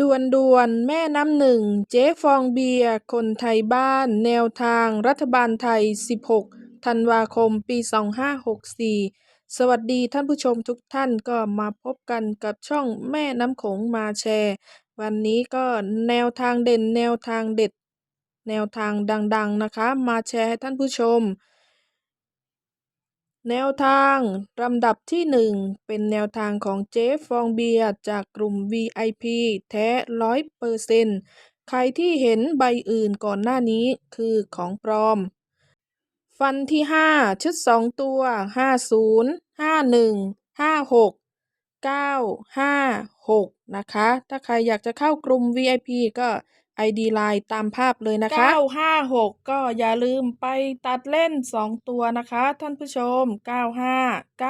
ด่วนด่วนแม่น้ำหนึ่ง เจ๊ฟองเบียร์คนไทยบ้าน แนวทางรัฐบาลไทย 16 ธันวาคม ปี 2564 สวัสดีท่านผู้ชมทุกท่านก็มาพบกันกับช่องแม่น้ำโขงมาแชร์ วันนี้ก็แนวทางเด่นแนวทางเด็ด แนวทางดังๆนะคะ มาแชร์ให้ท่านผู้ชม แนวทางลำดับที่ 1 เป็นแนวทางของเจ๊ฟองเบียร์จากกลุ่ม VIP แท้ร้อยเปอร์เซ็นต์ใครที่เห็นใบอื่นก่อนหน้านี้คือของปลอม ฟันที่ 5 ชุด 2 ตัว 50 51 56 956 นะคะ ถ้าใครอยากจะเข้ากลุ่ม VIP ก็ ID Line ตามภาพเลยนะคะ 956 ก็อย่าลืมไปตัดเล่น 2 ตัวนะคะ ท่านผู้ชม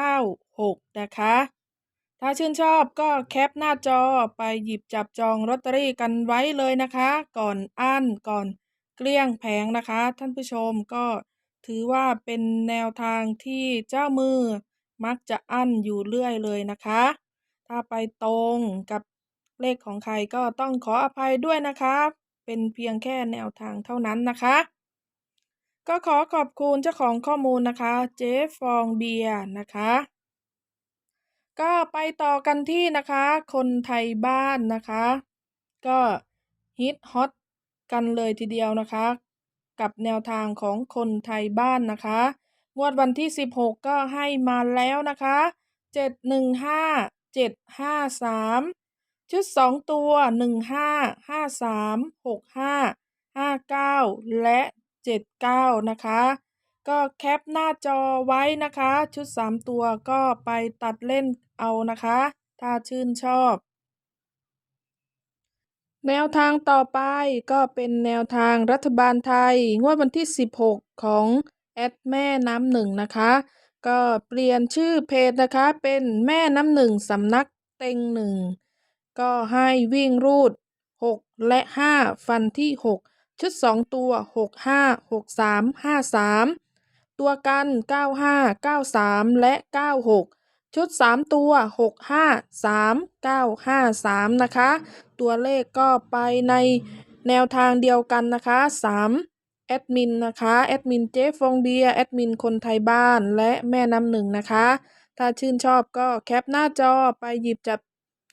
9596 นะคะ ถ้าชื่นชอบก็แคปหน้าจอไปหยิบจับจองลอตเตอรี่กันไว้เลยนะคะ ก่อนอั้นก่อนเกลี้ยงแผงนะคะ ท่านผู้ชมก็ถือว่าเป็นแนวทางที่เจ้ามือมักจะอั้นอยู่เรื่อยเลยนะคะ ถ้าไปตรงกับ เลขของใครก็ต้องขออภัยด้วยนะคะ เป็นเพียงแค่แนวทางเท่านั้นนะคะ ก็ขอขอบคุณเจ้าของข้อมูลนะคะ เจ๊ฟองเบียร์นะคะ ก็ไปต่อกันที่นะคะ คนไทยบ้านนะคะ ก็ฮิตฮอตกันเลยทีเดียวนะคะ กับแนวทางของคนไทยบ้านนะคะ งวดวันที่ 16 ก็ให้มาแล้วนะคะ 715 753 ชุด 2 ตัว 15 53 65 59 และ 79 นะคะ ก็แคปหน้าจอไว้นะคะ ชุด 3 ตัวก็ไปตัดเล่นเอานะคะ ถ้าชื่นชอบ แนวทางต่อไปก็เป็นแนวทางรัฐบาลไทย งวดวันที่ 16 ของแอดแม่น้ำหนึ่งนะคะ ก็เปลี่ยนชื่อเพจนะคะเป็นแม่น้ำหนึ่งสำนักเต็งหนึ่ง ก็ให้วิ่งรูด 6 และ 5 ฟันที่ 6 ชุด 2 ตัว 6 5 6 3 5 3 ตัวกัน 95 93 และ 96 ชุด 3 ตัว 6 5 3 9 5 3 นะคะ ตัวเลขก็ไปในแนวทางเดียวกันนะคะ 3 แอดมินนะคะ แอดมินเจฟองเบียแอดมินคนไทยบ้านและแม่น้ำหนึ่งนะคะ ถ้าชื่นชอบก็แคปหน้าจอไปหยิบจับ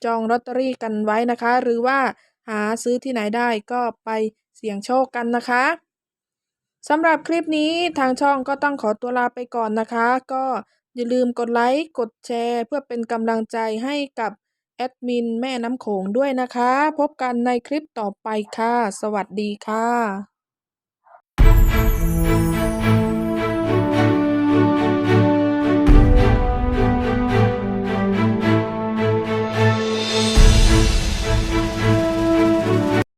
จองลอตเตอรี่กันไว้นะคะ หรือว่าหาซื้อที่ไหนได้ก็ไปเสี่ยงโชคกันนะคะสำหรับคลิปนี้ทางช่องก็ต้องขอตัวลาไปก่อนนะคะ ก็อย่าลืมกดไลค์ กดแชร์ เพื่อเป็นกำลังใจให้กับแอดมินแม่น้ำโขงด้วยนะคะ พบกันในคลิปต่อไปค่ะ สวัสดีค่ะ